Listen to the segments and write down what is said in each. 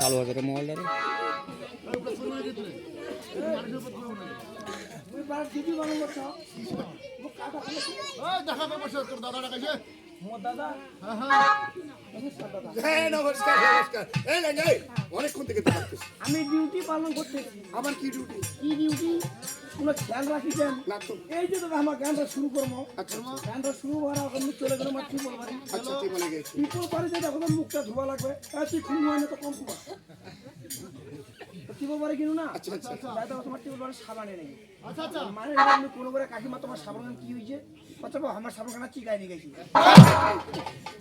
চালু আছে রে। মোবাইলটা হ্যাঁ নমস্কার নমস্কার। এই অনেকক্ষণ থেকে তো আমি ডিউটি পালন করতে আমার কি ডিউটি কি ডিউটি রাখিছেন না তো এই যে দাদা আমার গানটা শুরু করব। আচ্ছা গানটা শুরু হওয়ার আগে আমি চলে গেলাম আমার টিপল বাড়ি আচ্ছা তুই গেছি। টিপল বাড়িতে দেখো তো মুখটা ধোয়া লাগবে। আর তুই খুন হয় না তো কম বাড়ি কিনো না? আচ্ছা আচ্ছা। তোমার টিপল বাড়ি সাবানে নেই আচ্ছা আচ্ছা। মানে আমি কোনো করে কাকিমা তোমার কি হয়েছে আচ্ছা আমার চিকাই নিয়ে গেছি।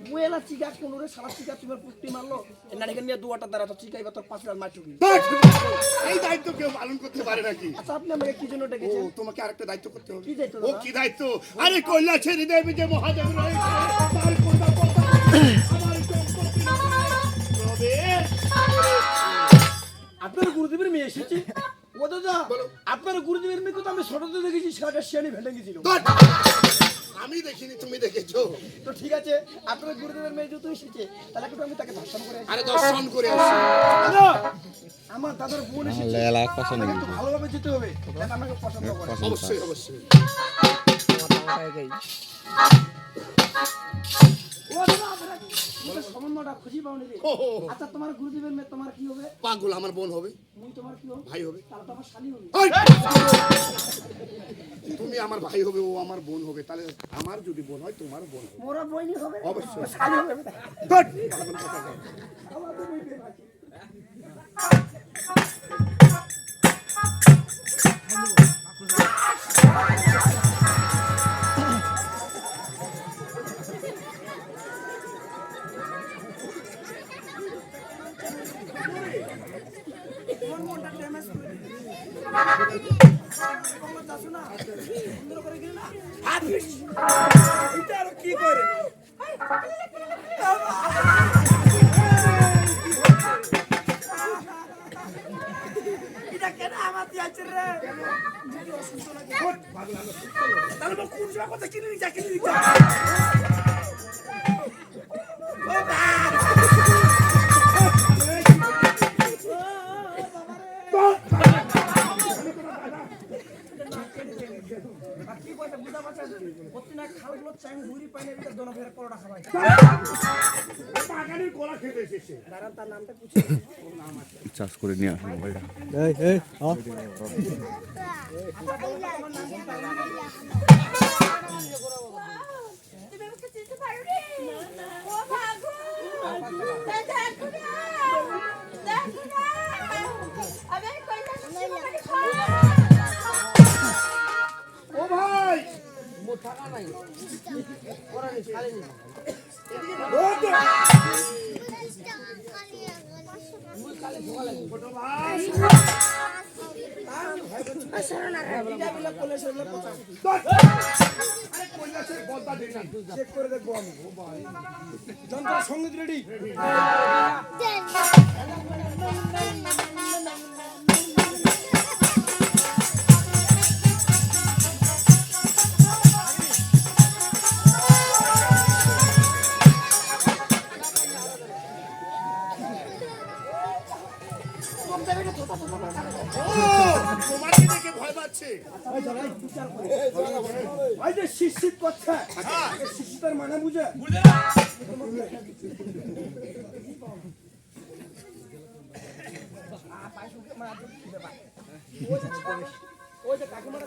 বুয়েলা চিকা কোন রে সারা চিকা তোমার পুষ্টি মারলো। নিয়ে দুয়াটা দ্বারা তো চিকাই তোর পাঁচ লাখ মার চুকি এই দায়িত্ব কেউ পালন করতে পারে নাকি? আচ্ছা আপনি আমাকে কি জন্য ও তোমাকে আরেকটা দায়িত্ব করতে হবে। কি দায়িত্ব ও কি দায়িত্ব? আরে কল্যাণ ছেড়ে দেবে যে মহাদেব রয়েছে তার কথা কথা আমার সম্পত্তি তবে আপনার গুরুদেবের মেয়ে এসেছে। বলো। গুরুদেবের মেয়েকে তো আমি ছোটতে দেখেছি সেটা শিয়ানি ভেটে গেছিল। আমি দেখিনি তুমি দেখেছ। তো ঠিক আছে আপনার গুরুদেবের মেয়ে যেহেতু এসেছে তাহলে একটু আমি তাকে দর্শন করে। আরে দর্শন করে আমার দাদার বোন এসেছে। পছন্দ ভালোভাবে যেতে হবে আমাকে পছন্দ করে। অবশ্যই অবশ্যই। ও দাদা আপনারা তোমার সম্বন্ধটা খুঁজি পাওনি রে। ও, ও, ও। আচ্ছা তোমার গুরুদেবের মেয়ে তোমার কি হবে? পাগল আমার বোন হবে। মুই তোমার কি হবে? ভাই হবে। তাহলে তো আমার শালি হবে। তুমি আমার ভাই হবে ও আমার বোন হবে। তাহলে আমার যদি বোন হয় তোমার বোন হবে। মোরা বইনি হবে অবশ্যই। শালি হবে। ধর! হাত বিষ। এটা আরও কি করে এটা কেন আমার দিয়েছে রে যদি অসুস্থ লাগে তাহলে মই কোন সময় কথা কিনে নিচা কিনে নিচা খালগুলো চাই ঘুরি পাইনে এটা দোনো ফেরে পরোটা খাবাই বাগানের কলা খেতে এসেছে দাঁড়ান তার নামটা পুছে চার্জ করে নিয়ে আসো মোবাইলটা তুমি আমাকে চিনতে পারোনি? ও ভাগো! দেখো না! দেখো না! আমি আর চেক করে সংগীত রেডি তোমাকে ওই যে শিশির শিশির মানে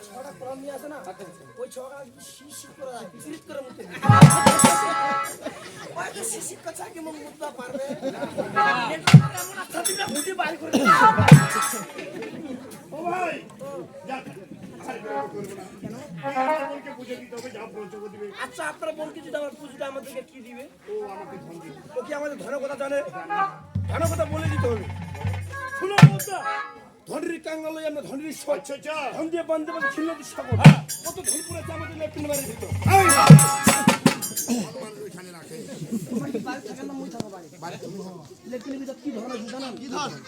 ছটা কলম নিয়ে আসে না ওই ছটা শিশির করে পিছিত করে মুখে ওই যে শিশির করছে কি মুখ মুখটা পারবে একটা দিলে মুঠি বাইর করে দিই। ও ভাই যাক আরে বেরো করব না কেন আমাকে বুঝে দিতে হবে যা বলছো ও দিবে আচ্ছা আপনার বোনকে যদি আমার পুজোটা আমাদেরকে কি দিবে? ও কি আমাদের ধনের কথা জানে? ধনের কথা বলে দিতে হবে। শুনো বলতা ধনের কাঙ্গাল লই আমরা ধনের আচ্ছা আচ্ছা। ধন দিয়ে বান্ধে বান্ধে ছিন্ন দিয়ে কত ধন পুরে আমাদের লেফটিন মারি দিত কি বাড়ি বাড়ি ভিতর কি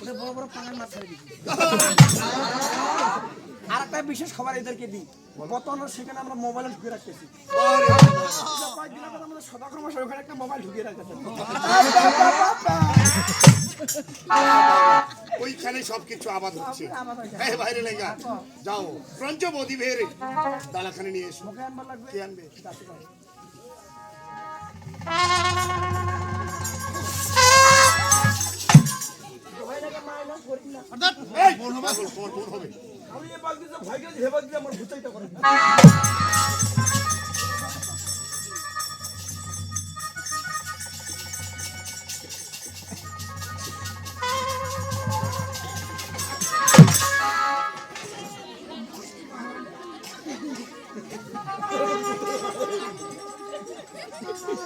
ওটা বড় বড় পাঙার মাছ ছেড়ে দিচ্ছি আর একটা বিশেষ খবর এদেরকে দিই। বর্তমানে সেখানে আমরা মোবাইল ঢুকে রাখতেছি। আমাদের ওখানে একটা মোবাইল ঢুকিয়ে রাখতেছে। ওইখানে সবকিছু আবাদ হচ্ছে। হ্যাঁ বাইরে লেগা যাও। পঞ্চবদী বেরে। দানাখানে নিয়ে এসো। মুখে আনবার লাগবে কে আনবে যাতে পারে। ভয়টাকে মাইনাস করি না। এই পাগল, তোমার বোন হবে আমি এ বাগ দিতে ভয় গেছি, হে বাগ দিয়ে আমার ভুতাইটা করে।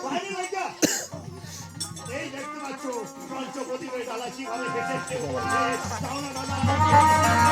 বাইরে লেগা এই দেখতে পাচ্ছ পঞ্চবদী বেরে ডালা কীভাবে হেঁটে হেঁটে বলছে যাও না দাদা কেবল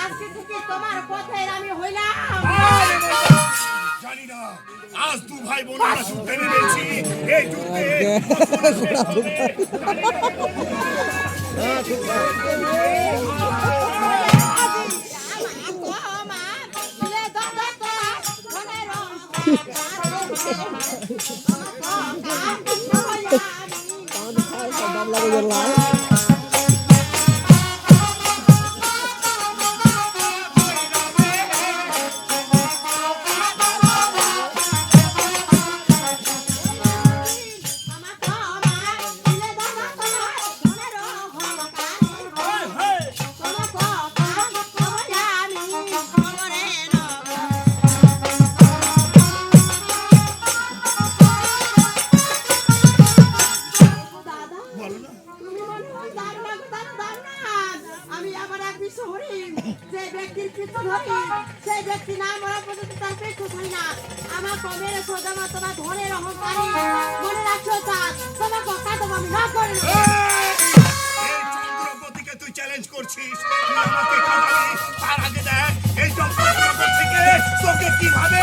আজকে থেকে তোমার পথের আমি হইলাম জানি না আজ দু ভাই বোন আমরা যুদ্ধে নেমেছি এই যুদ্ধে কখনো শেষ হবে জানি না। দাদা আমার কমের সোজামা তোমার ধনের অহংকারী। মনে রাখছো চাঁদ, তোমার কথা তো আমি না। করি তুই চ্যালেঞ্জ করছিস। আমাকে তার আগে দেখ, এই চন্দ্রপতিকে তোকে কীভাবে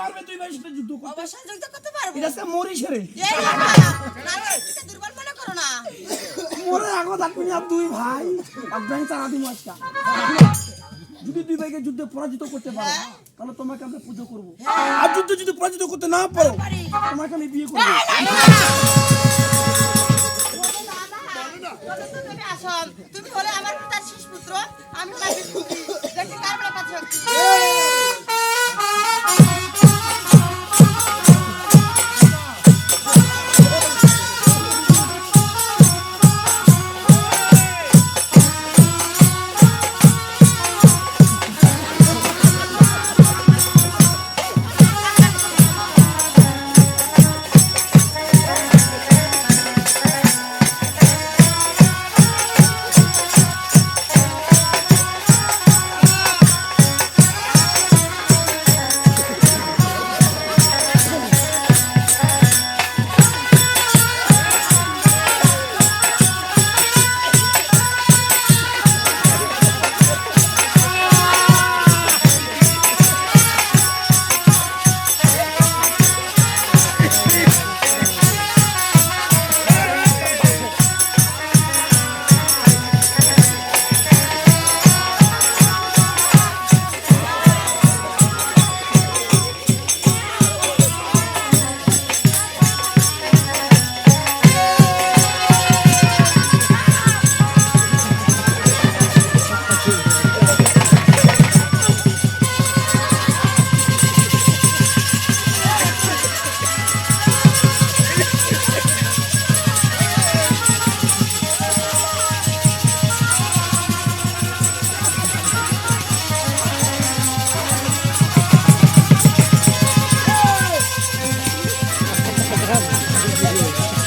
পারবে তুই ভাই সাথে যুদ্ধ করতে। অবশ্যই করতে পারব। এটা আজকে মরি নারীকে দুর্বল মনে করো না। মরে আগত আপনি আর দুই ভাই আফগানি চারা দিন আজকা। যদি দুই ভাইকে যুদ্ধে পরাজিত করতে পারো তাহলে তোমাকে আমরা পুজো করব। আর যুদ্ধ যদি পরাজিত করতে না পারো তোমাকে আমি বিয়ে করব। তুমি হলে আমার পিতার শেষ পুত্র আমি হলাম। দেখি কার বেলা কাছে